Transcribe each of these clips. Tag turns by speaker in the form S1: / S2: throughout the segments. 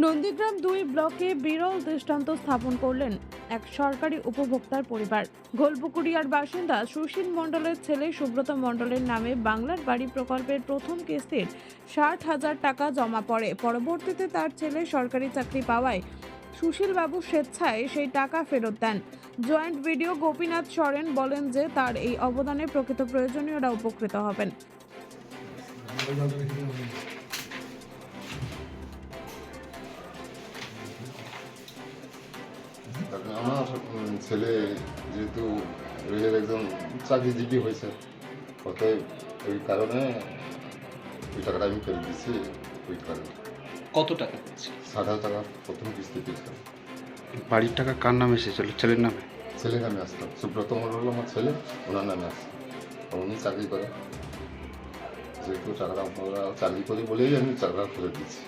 S1: নন্দীগ্রাম দুই ব্লকে বিরল দৃষ্টান্ত স্থাপন করলেন এক সরকারি উপভোক্তার পরিবার। গোলপুকুরিয়ার বাসিন্দা সুশীল মণ্ডলের ছেলে সুব্রত মণ্ডলের নামে বাংলার বাড়ি প্রকল্পের প্রথম কিস্তির ষাট হাজার টাকা জমা পড়ে। পরবর্তীতে তার ছেলে সরকারি চাকরি পাওয়ায় সুশীলবাবু স্বেচ্ছায় সেই টাকা ফেরত দেন। জয়েন্ট ভিডিও গোপীনাথ সরেন বলেন যে তার এই অবদানে প্রকৃত প্রয়োজনীয়রা উপকৃত হবেন।
S2: ছেলে যেহেতু রেলের একজন চাকরিজীবী হয়েছে অতএব ওই কারণে ওই টাকাটা আমি ফেরত দিচ্ছি ওই কারণে।
S3: কত টাকা পেয়েছে
S2: ষাট হাজার টাকা প্রথম কিস্তি পেয়েছিলাম
S4: বাড়ির টাকা কার নামে এসেছিল? ছেলের নামে?
S2: ছেলের নামে আসতাম সুব্রত মন্ডল আমার ছেলে ওনার নামে আসতাম উনি চাকরি করে। যেহেতু টাকাটা আমরা চাকরি করি বলেই আমি টাকাটা ফেরত দিচ্ছি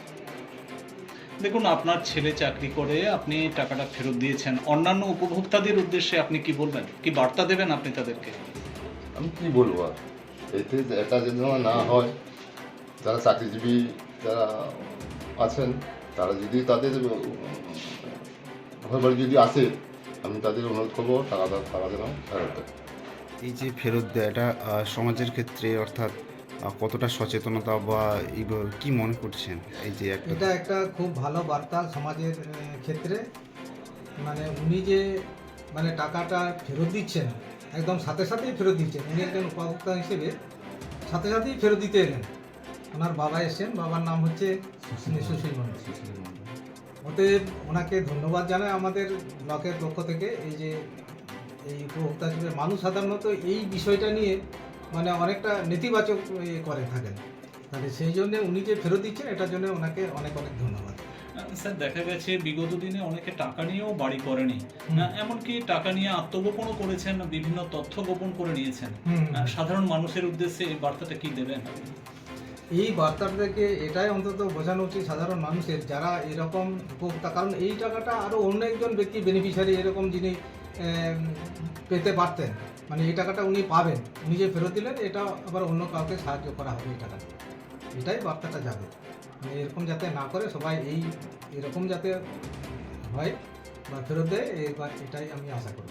S3: দেখুন আপনার ছেলে চাকরি করে আপনি টাকাটা ফেরত দিয়েছেন। অন্যান্য উপভোক্তাদের উদ্দেশ্যে আপনি কি বলবেন? কি বার্তা দেবেন আপনি তাদেরকে?
S2: আমি কি বলব আর? এতে এটা যেন না হয় যারা চাকরিজীবী যারা আছেন তারা যদি তাদের ঘর বাড়ি যদি আসে আমি তাদের অনুরোধ করব টাকা দাও টাকা যেন ফেরত দেয়।
S4: এই যে ফেরত দেয় এটা আহ, সমাজের ক্ষেত্রে অর্থাৎ কতটা সচেতনতা বা কি মনে করছেন? এই যে
S5: এটা একটা খুব ভালো বার্তা সমাজের ক্ষেত্রে। মানে উনি যে মানে টাকাটা ফেরত দিচ্ছেন, একদম সাথে সাথেই ফেরত দিচ্ছেন, উনি একজন উপভোক্তা হিসেবে সাথে সাথেই ফেরত দিতে এলেন। ওনার বাবা এসেছেন, বাবার নাম হচ্ছে সুশীল মন্ডল ওনাকে ধন্যবাদ জানাই আমাদের ব্লকের পক্ষ থেকে, এই যে এই উপভোক্তা হিসেবে মানুষ সাধারণত এই বিষয়টা নিয়ে মানে অনেকটা নেতিবাচক ইয়ে করে থাকেন। তাহলে সেই জন্য উনি যে ফেরত দিচ্ছেন এটার জন্য ওনাকে অনেক অনেক ধন্যবাদ।
S3: স্যার দেখা গেছে বিগত দিনে অনেকে টাকা নিয়েও বাড়ি করেনি। এমনকি টাকা নিয়ে আত্মগোপনও করেছেন বিভিন্ন তথ্য গোপন করে নিয়েছেন। সাধারণ মানুষের উদ্দেশ্যে এই বার্তাটা কি দেবেন?
S5: এই বার্তাটা থেকে এটাই অন্তত বোঝানো উচিত সাধারণ মানুষের যারা এরকম উপভোক্তা। কারণ এই টাকাটা আরও অন্য একজন ব্যক্তি বেনিফিশিয়ারি এরকম যিনি পেতে পারতেন। মানে এই টাকাটা উনি পাবেন। উনি যে ফেরত দিলেন, এটা আবার অন্য কাউকে সাহায্য করা হবে এই টাকাটা। এটাই বার্তাটা যাবে। মানে এরকম যাতে না করে সবাই এই, এরকম যাতে হয় বা ফেরত দেয় এটাই আমি আশা করি